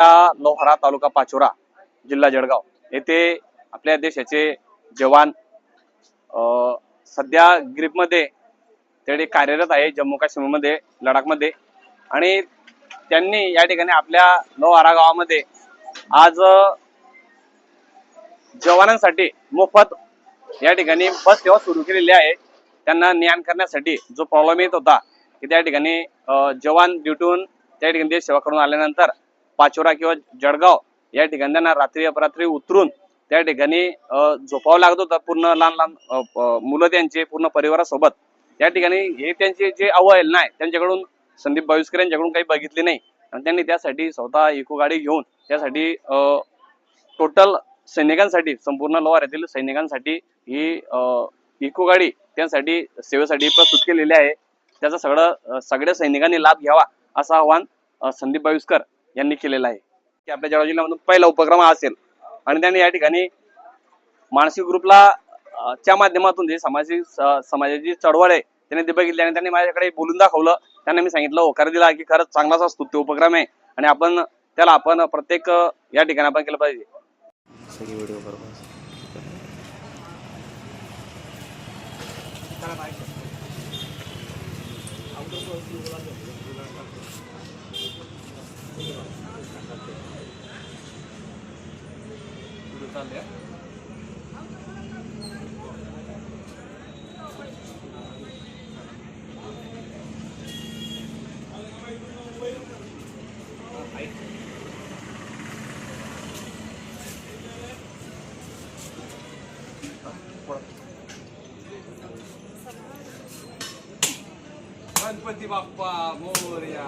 या लोहारा तालुका पाचोरा जिल्हा जळगाव. येथे आपल्या देशाचे जवान सध्या ग्रीपमध्ये त्याने कार्यरत आहे जम्मू काश्मीरमध्ये लडाखमध्ये. आणि त्यांनी या ठिकाणी आपल्या लोहारा गावामध्ये आज जवानांसाठी मोफत या ठिकाणी बस सेवा सुरू केलेली आहे. त्यांना ज्ञान करण्यासाठी जो प्रॉब्लेम येत होता की त्या ठिकाणी जवान ड्युटून त्या ठिकाणी देश सेवा करून आल्यानंतर पाचोरा किंवा जळगाव या ठिकाणी त्यांना रात्री अपरात्री उतरून त्या ठिकाणी झोपावं लागत होतं. पूर्ण लहान लहान मुलं त्यांचे पूर्ण परिवारासोबत. त्या ठिकाणी हे त्यांचे जे अवहेल नाही त्यांच्याकडून संदीप बाविस्कर यांच्याकडून काही बघितले नाही. आणि त्यांनी त्यासाठी स्वतः इको गाडी घेऊन त्यासाठी टोटल सैनिकांसाठी संपूर्ण लोहाऱ्यातील सैनिकांसाठी ही इको गाडी त्यांसाठी सेवेसाठी प्रस्तुत केलेली आहे. त्याचा सगळं सगळ्या सैनिकांनी लाभ घ्यावा असं आवाहन संदीप बाविस्कर यांनी केलेलं आहे. की आपल्या जळगाव जिल्ह्यामधून पहिला उपक्रम हा असेल. आणि त्यांनी या ठिकाणी मानसिक ग्रुपला च्या माध्यमातून जे समाजी समाजाची चळवळ आहे त्यांनी ते बघितली आणि त्यांनी माझ्याकडे बोलून दाखवलं. त्यांना मी सांगितलं होकार दिला की खरंच चांगलाच असतो तो उपक्रम आहे आणि आपण त्याला आपण प्रत्येक या ठिकाणी आपण केलं पाहिजे. Thank you. बरोबर गणपती बाप्पा मोर्या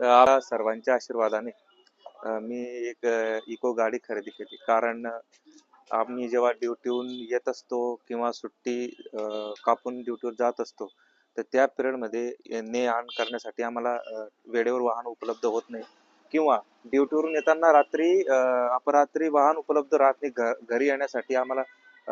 आपल्या सर्वांच्या आशीर्वादाने मी एक इको गाडी खरेदी केली. कारण आम्ही जेव्हा ड्युटीहून येत असतो किंवा सुट्टी कापून ड्युटीवर जात असतो तर त्या पिरियडमध्ये ने आण करण्यासाठी आम्हाला वेळेवर वाहन उपलब्ध होत नाही. किंवा ड्युटीवरून येताना रात्री अपरात्री वाहन उपलब्ध राहत नाही. घ- घरी येण्यासाठी आम्हाला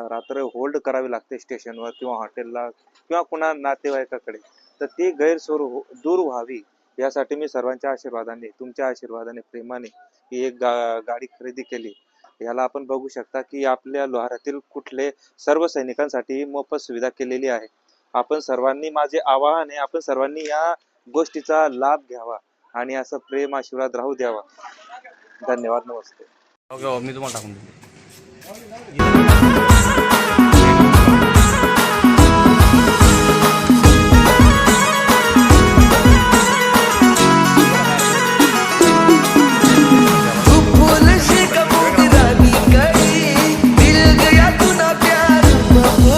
रात्र होल्ड करावी लागते स्टेशनवर किंवा हॉटेलला किंवा कुणा नातेवाईकाकडे. तर ती गैरसोय दूर व्हावी. यासाठी मी सर्वांच्या आशीर्वादाने तुमच्या आशीर्वादाने प्रेमाने ही एक गा गाडी खरेदी केली. याला आपण बघू शकता की आपल्या लोहारातील कुठले सर्व सैनिकांसाठी मोफत सुविधा केलेली आहे. आपण सर्वांनी माझे आवाहन आहे आपण सर्वांनी या गोष्टीचा लाभ घ्यावा आणि असं प्रेम आशीर्वाद राहू द्यावा. धन्यवाद नमस्ते. हो, हो, मी तुम्हाला टाकून Well,